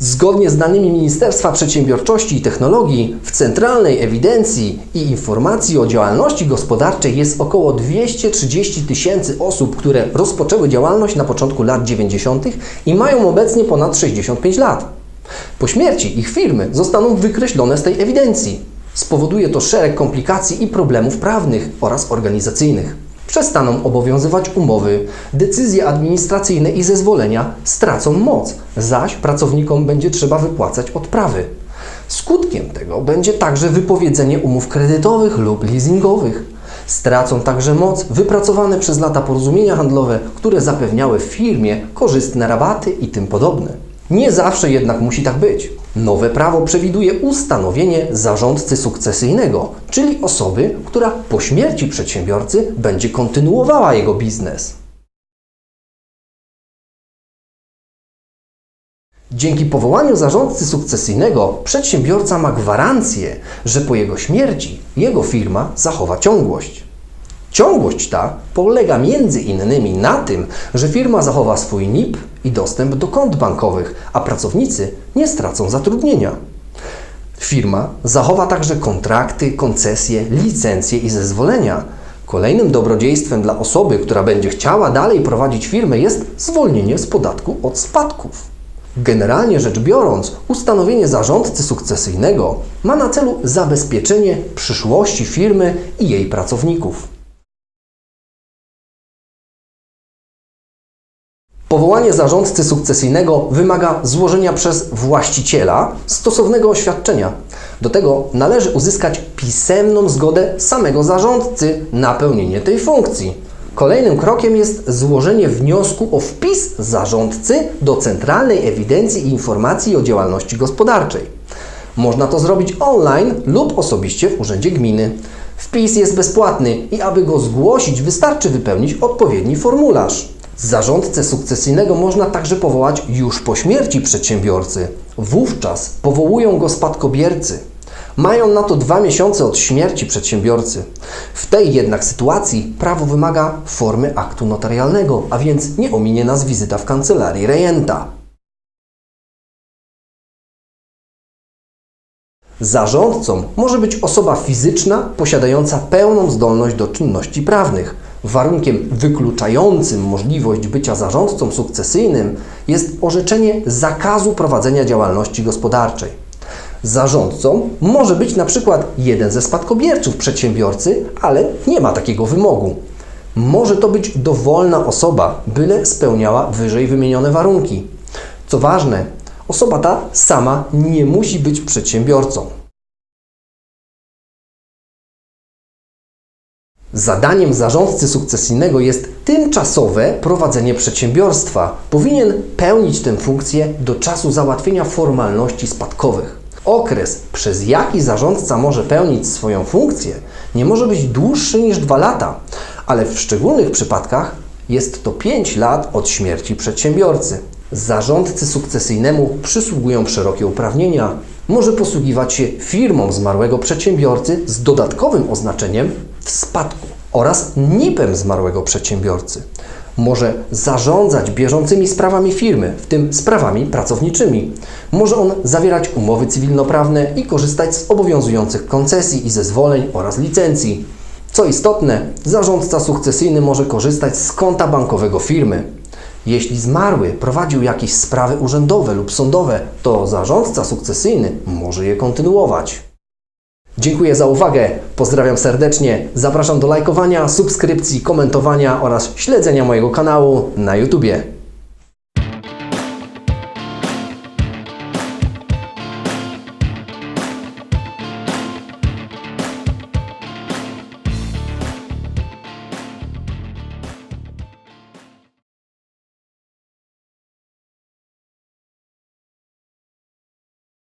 Zgodnie z danymi Ministerstwa Przedsiębiorczości i Technologii, w Centralnej Ewidencji i Informacji o Działalności Gospodarczej jest około 230 tysięcy osób, które rozpoczęły działalność na początku lat 90. i mają obecnie ponad 65 lat. Po śmierci ich firmy zostaną wykreślone z tej ewidencji. Spowoduje to szereg komplikacji i problemów prawnych oraz organizacyjnych. Przestaną obowiązywać umowy, decyzje administracyjne i zezwolenia stracą moc, zaś pracownikom będzie trzeba wypłacać odprawy. Skutkiem tego będzie także wypowiedzenie umów kredytowych lub leasingowych. Stracą także moc wypracowane przez lata porozumienia handlowe, które zapewniały firmie korzystne rabaty i tym podobne. Nie zawsze jednak musi tak być. Nowe prawo przewiduje ustanowienie zarządcy sukcesyjnego, czyli osoby, która po śmierci przedsiębiorcy będzie kontynuowała jego biznes. Dzięki powołaniu zarządcy sukcesyjnego przedsiębiorca ma gwarancję, że po jego śmierci jego firma zachowa ciągłość. Ciągłość ta polega między innymi na tym, że firma zachowa swój NIP i dostęp do kont bankowych, a pracownicy nie stracą zatrudnienia. Firma zachowa także kontrakty, koncesje, licencje i zezwolenia. Kolejnym dobrodziejstwem dla osoby, która będzie chciała dalej prowadzić firmę, jest zwolnienie z podatku od spadków. Generalnie rzecz biorąc, ustanowienie zarządcy sukcesyjnego ma na celu zabezpieczenie przyszłości firmy i jej pracowników. Powołanie zarządcy sukcesyjnego wymaga złożenia przez właściciela stosownego oświadczenia. Do tego należy uzyskać pisemną zgodę samego zarządcy na pełnienie tej funkcji. Kolejnym krokiem jest złożenie wniosku o wpis zarządcy do Centralnej Ewidencji i Informacji o Działalności Gospodarczej. Można to zrobić online lub osobiście w Urzędzie Gminy. Wpis jest bezpłatny i aby go zgłosić, wystarczy wypełnić odpowiedni formularz. Zarządcę sukcesyjnego można także powołać już po śmierci przedsiębiorcy. Wówczas powołują go spadkobiercy. Mają na to dwa miesiące od śmierci przedsiębiorcy. W tej jednak sytuacji prawo wymaga formy aktu notarialnego, a więc nie ominie nas wizyta w kancelarii rejenta. Zarządcą może być osoba fizyczna posiadająca pełną zdolność do czynności prawnych. Warunkiem wykluczającym możliwość bycia zarządcą sukcesyjnym jest orzeczenie zakazu prowadzenia działalności gospodarczej. Zarządcą może być na przykład jeden ze spadkobierców przedsiębiorcy, ale nie ma takiego wymogu. Może to być dowolna osoba, byle spełniała wyżej wymienione warunki. Co ważne, osoba ta sama nie musi być przedsiębiorcą. Zadaniem zarządcy sukcesyjnego jest tymczasowe prowadzenie przedsiębiorstwa. Powinien pełnić tę funkcję do czasu załatwienia formalności spadkowych. Okres, przez jaki zarządca może pełnić swoją funkcję, nie może być dłuższy niż dwa lata, ale w szczególnych przypadkach jest to 5 lat od śmierci przedsiębiorcy. Zarządcy sukcesyjnemu przysługują szerokie uprawnienia. Może posługiwać się firmą zmarłego przedsiębiorcy z dodatkowym oznaczeniem w spadku oraz NIP-em zmarłego przedsiębiorcy. Może zarządzać bieżącymi sprawami firmy, w tym sprawami pracowniczymi. Może on zawierać umowy cywilnoprawne i korzystać z obowiązujących koncesji i zezwoleń oraz licencji. Co istotne, zarządca sukcesyjny może korzystać z konta bankowego firmy. Jeśli zmarły prowadził jakieś sprawy urzędowe lub sądowe, to zarządca sukcesyjny może je kontynuować. Dziękuję za uwagę, pozdrawiam serdecznie, zapraszam do lajkowania, subskrypcji, komentowania oraz śledzenia mojego kanału na YouTubie.